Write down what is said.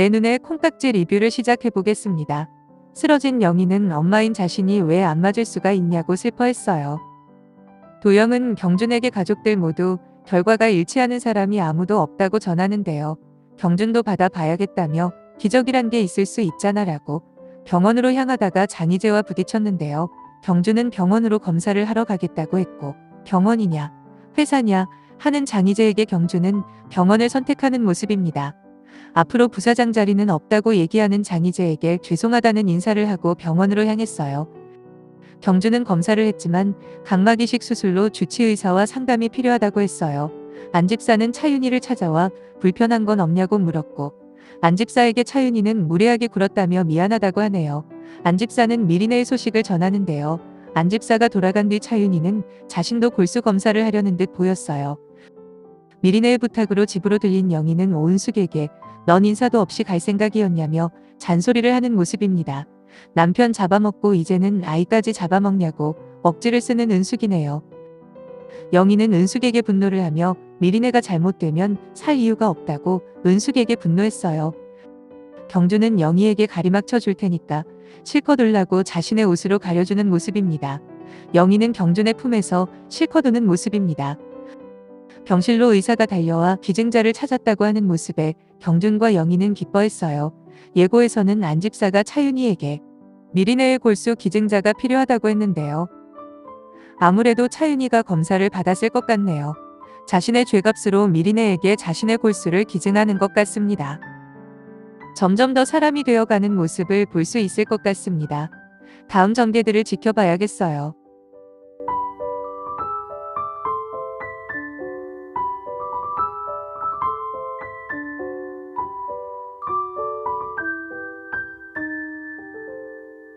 내 눈에 콩깍지 리뷰를 시작해 보겠습니다. 쓰러진 영희는 엄마인 자신이 왜 안 맞을 수가 있냐고 슬퍼했어요. 도영은 경준에게 가족들 모두 결과가 일치하는 사람이 아무도 없다고 전하는데요. 경준도 받아봐야겠다며 기적이란 게 있을 수 있잖아라고 병원으로 향하다가 장희재와 부딪혔는데요. 경준은 병원으로 검사를 하러 가겠다고 했고 병원이냐 회사냐 하는 장희재에게 경준은 병원을 선택하는 모습입니다. 앞으로 부사장 자리는 없다고 얘기하는 장희재에게 죄송하다는 인사를 하고 병원으로 향했어요. 경준은 검사를 했지만 각막 이식 수술로 주치의사와 상담이 필요하다고 했어요. 안 집사는 차윤희를 찾아와 불편한 건 없냐고 물었고 안 집사에게 차윤희는 무례하게 굴었다며 미안하다고 하네요. 안 집사는 미리네의 소식을 전하는데요. 안 집사가 돌아간 뒤 차윤희는 자신도 골수 검사를 하려는 듯 보였어요. 미리네의 부탁으로 집으로 들린 영희는 오은숙에게 넌 인사도 없이 갈 생각이었냐며 잔소리를 하는 모습입니다. 남편 잡아먹고 이제는 아이까지 잡아먹냐고 억지를 쓰는 은숙이네요. 영희는 은숙에게 분노를 하며 미리네가 잘못되면 살 이유가 없다고 은숙에게 분노했어요. 경주는 영희에게 가리막 쳐줄 테니까 실컷 울라고 자신의 옷으로 가려주는 모습입니다. 영희는 경준의 품에서 실컷 우는 모습입니다. 병실로 의사가 달려와 기증자를 찾았다고 하는 모습에 경준과 영희는 기뻐했어요. 예고에서는 안집사가 차윤희에게 미리네의 골수 기증자가 필요하다고 했는데요. 아무래도 차윤희가 검사를 받았을 것 같네요. 자신의 죄값으로 미리네에게 자신의 골수를 기증하는 것 같습니다. 점점 더 사람이 되어가는 모습을 볼 수 있을 것 같습니다. 다음 전개들을 지켜봐야겠어요.